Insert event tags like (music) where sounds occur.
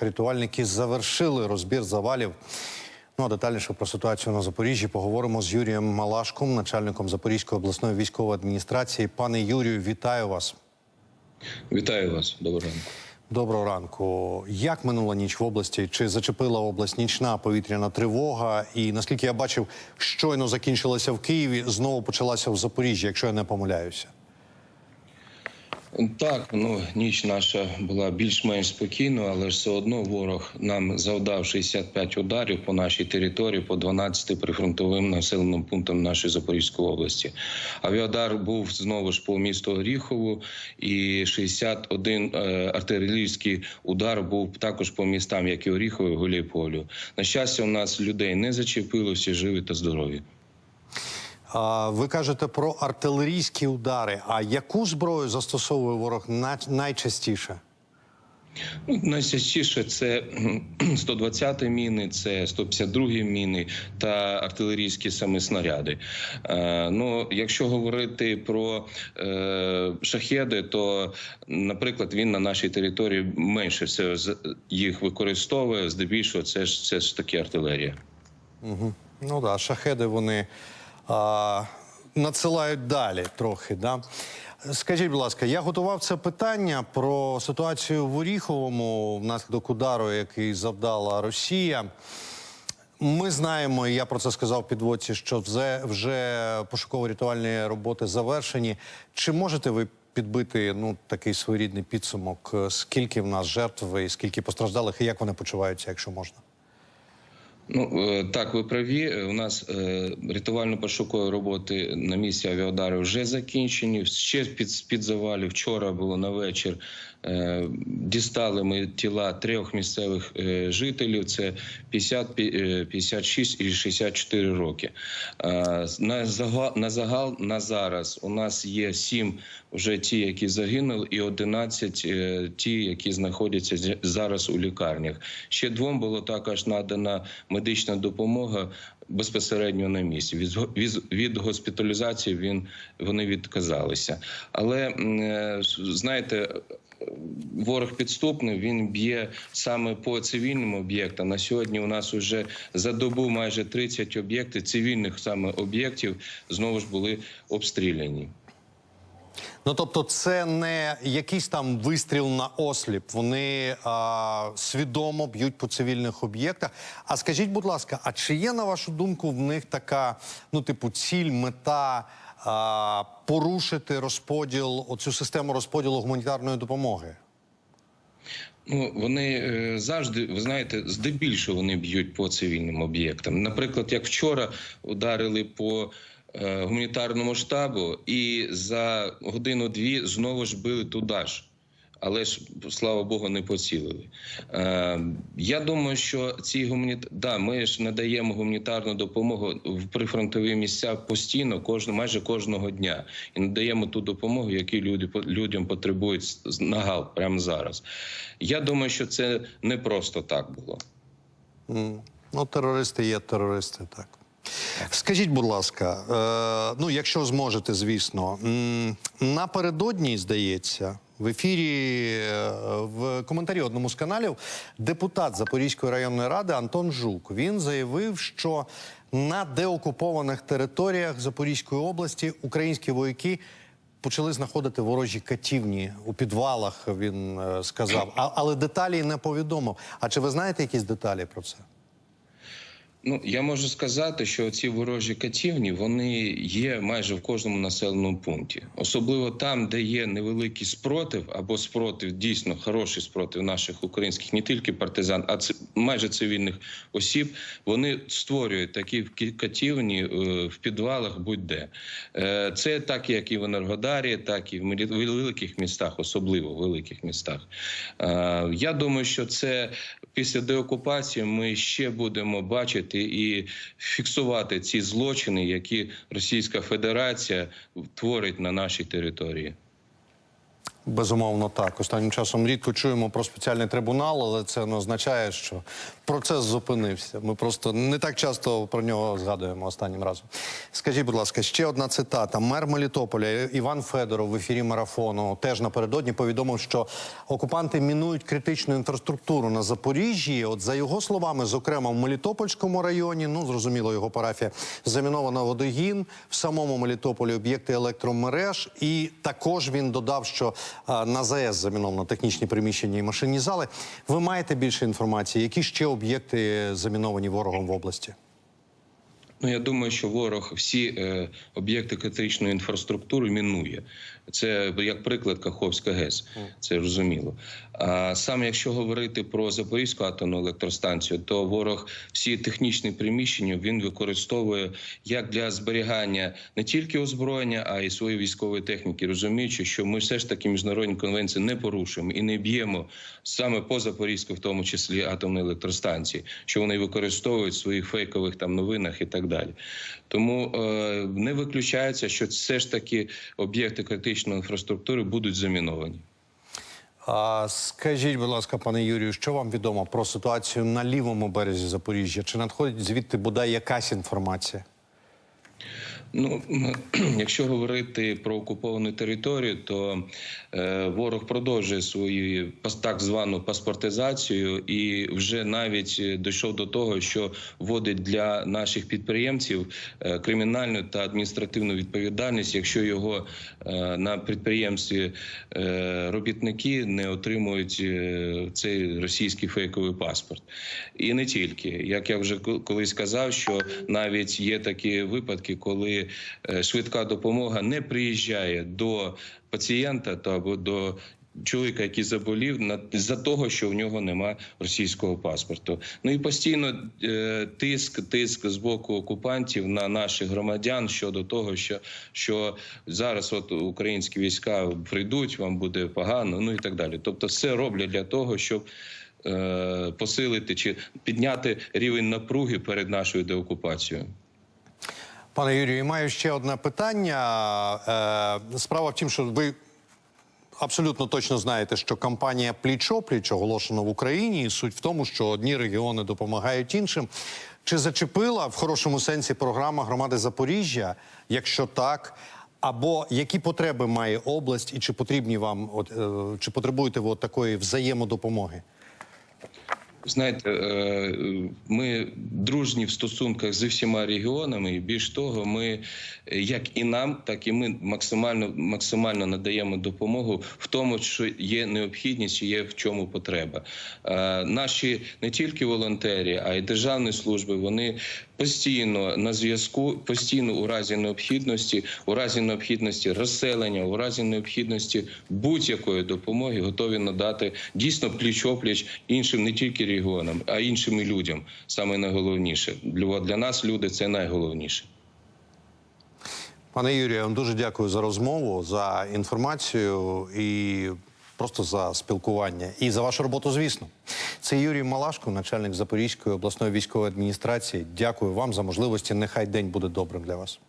рятувальники завершили розбір завалів. Ну а детальніше про ситуацію на Запоріжжі поговоримо з Юрієм Малашком, начальником Запорізької обласної військової адміністрації. Пане Юрію, вітаю вас. Вітаю вас, доброго ранку. Доброго ранку. Як минула ніч в області? Чи зачепила область нічна повітряна тривога? І наскільки я бачив, щойно закінчилася в Києві, знову почалася в Запоріжжі, якщо я не помиляюся. Так, ну ніч наша була більш-менш спокійною, але все одно ворог нам завдав 65 ударів по нашій території, по 12 прифронтовим населеним пунктам нашої Запорізької області. Авіадар був знову ж по місту Оріхову, і 61 е, артилерійський удар був також по містам, як і Оріхову, і Гуляйполю. На щастя, у нас людей не зачепило, всі живі та здорові. Ви кажете про артилерійські удари. А яку зброю застосовує ворог на- найчастіше? Найчастіше це 120 міни, це 152 міни та артилерійські саме снаряди. Е, ну, якщо говорити про е, шахеди, то, наприклад, він на нашій території менше все їх використовує. Здебільшого, це ж це ж таки артилерія. Ну да, шахеди вони а, надсилають далі трохи. Да? Скажіть, будь ласка, я готував це питання про ситуацію в Оріховому внаслідок удару, який завдала Росія. Ми знаємо, і я про це сказав підводці, що вже, вже пошуково-рятувальні роботи завершені. Чи можете ви підбити ну, такий своєрідний підсумок? е, Скільки в нас жертв і скільки постраждалих, і як вони почуваються, якщо можна? Ну е, так, ви праві. Е, У нас е, рятувально-пошукові роботи на місці авіадару вже закінчені. Ще під під завалів вчора було на вечір. Е, дістали ми тіла трьох місцевих е, жителів. Це 50, пі- е, 56 і 64 роки. На загал на загал на зараз у нас є сім вже ті, які загинули, і 11 е, ті, які знаходяться зараз у лікарнях. Ще двом було також надана медична допомога безпосередньо на місці. Від, від, від госпіталізації він вони відказалися. Але е, знаєте. Ворог підступний, він б'є саме по цивільним об'єктам. На сьогодні у нас вже за добу майже 30 об'єктів цивільних саме об'єктів знову ж були обстріляні. Ну тобто, це не якийсь там вистріл на осліп. Вони а, свідомо б'ють по цивільних об'єктах. А скажіть, будь ласка, а чи є на вашу думку в них така, ну, типу, ціль, мета а, порушити розподіл, оцю систему розподілу гуманітарної допомоги? Ну вони е, завжди, ви знаєте, здебільшого вони б'ють по цивільним об'єктам. Наприклад, як вчора ударили по гуманітарному штабу, і за годину-дві знову ж били туди ж. Але ж слава Богу, не поцілили. Е, я думаю, що ці гуманіт... да, ми ж надаємо гуманітарну допомогу в прифронтові місця постійно, кожно, майже кожного дня, і надаємо ту допомогу, яку люди людям потребують нагал прямо зараз. Я думаю, що це не просто так було. М, Ну, терористи є терористи, так. Скажіть, будь ласка, е, ну якщо зможете, звісно, напередодні, здається, в ефірі е, в коментарі одному з каналів депутат Запорізької районної ради Антон Жук він заявив, що на деокупованих територіях Запорізької області українські вояки почали знаходити ворожі катівні у підвалах. Він е, сказав, а, але деталі не повідомив. А чи ви знаєте якісь деталі про це? Ну я можу сказати, що ці ворожі катівні вони є майже в кожному населеному пункті, особливо там, де є невеликий спротив або спротив, дійсно хороший спротив наших українських, не тільки партизан, а майже цивільних осіб. Вони створюють такі кі- катівні е, в підвалах, будь-де Е, це так, як і в Енергодарі, так і в великих містах, особливо в великих містах. Е, Я думаю, що це після деокупації ми ще будемо бачити і фіксувати ці злочини, які Російська Федерація творить на нашій території. Безумовно, так. Останнім часом рідко чуємо про спеціальний трибунал, але це не означає, що процес зупинився. Ми просто не так часто про нього згадуємо останнім разом. Скажіть, будь ласка, ще одна цитата. Мер Мелітополя Іван Федоров в ефірі марафону теж напередодні повідомив, що окупанти мінують критичну інфраструктуру на Запоріжжі. От за його словами, зокрема в Мелітопольському районі, ну зрозуміло, його парафія замінована водогін в самому Мелітополі об'єкти електромереж. І також він додав, що на ЗАЕС заміновано технічні приміщення і машинні зали. Ви маєте більше інформації? Які ще об'єкти заміновані ворогом в області? Ну, я думаю, що ворог всі е, об'єкти критичної інфраструктури мінує. Це як приклад Каховська ГЕС, це розуміло. А саме якщо говорити про Запорізьку атомну електростанцію, то ворог всі технічні приміщення він використовує як для зберігання не тільки озброєння, а й своєї військової техніки, розуміючи, що ми все ж таки міжнародні конвенції не порушуємо і не б'ємо саме по Запорізьку, в тому числі атомної електростанції, що вони використовують в своїх фейкових там новинах і так далі. Тому е, не виключається, що все ж таки об'єкти критичної інфраструктури будуть заміновані. А скажіть, будь ласка, пане Юрію, що вам відомо про ситуацію на лівому березі Запоріжжя? Чи надходить звідти бодай якась інформація? Ну, (clears throat) якщо говорити про окуповану територію, то е, ворог продовжує свою так звану паспортизацію і вже навіть е, дійшов до того, що вводить для наших підприємців е, кримінальну та адміністративну відповідальність, якщо його е, на підприємстві е, робітники не отримують е, цей російський фейковий паспорт. І не тільки, як я вже колись казав, що навіть є такі випадки, коли е, швидка допомога не приїжджає до пацієнта та або до чоловіка, який заболів, на за того, що в нього нема російського паспорту. Ну і постійно е, тиск, тиск з боку окупантів на наших громадян щодо того, що, що зараз от українські війська прийдуть, вам буде погано, ну і так далі. Тобто, все роблять для того, щоб. е, Посилити чи підняти рівень напруги перед нашою деокупацією. Пане Юрію, маю ще одне питання. Е, Справа в тім, що ви абсолютно точно знаєте, що кампанія пліч-опліч оголошена в Україні, і суть в тому, що одні регіони допомагають іншим. Чи зачепила в хорошому сенсі програма громади Запоріжжя? Якщо так, або які потреби має область, і чи потрібні вам, от е, чи потребуєте ви от такої взаємодопомоги? Знаєте, е, ми дружні в стосунках з всіма регіонами, і більш того, ми як і нам, так і ми максимально максимально надаємо допомогу в тому, що є необхідність і є в чому потреба. Е, Наші не тільки волонтери, а й державні служби. Вони постійно на зв'язку, постійно у разі необхідності, у разі необхідності розселення, у разі необхідності будь-якої допомоги готові надати дійсно пліч-опліч іншим не тільки регіонам, а іншим людям. Саме найголовніше для нас люди це найголовніше. Пане Юрію, я вам дуже дякую за розмову, за інформацію і просто за спілкування і за вашу роботу, звісно. Це Юрій Малашко, начальник Запорізької обласної військової адміністрації. Дякую вам за можливості. Нехай день буде добрим для вас.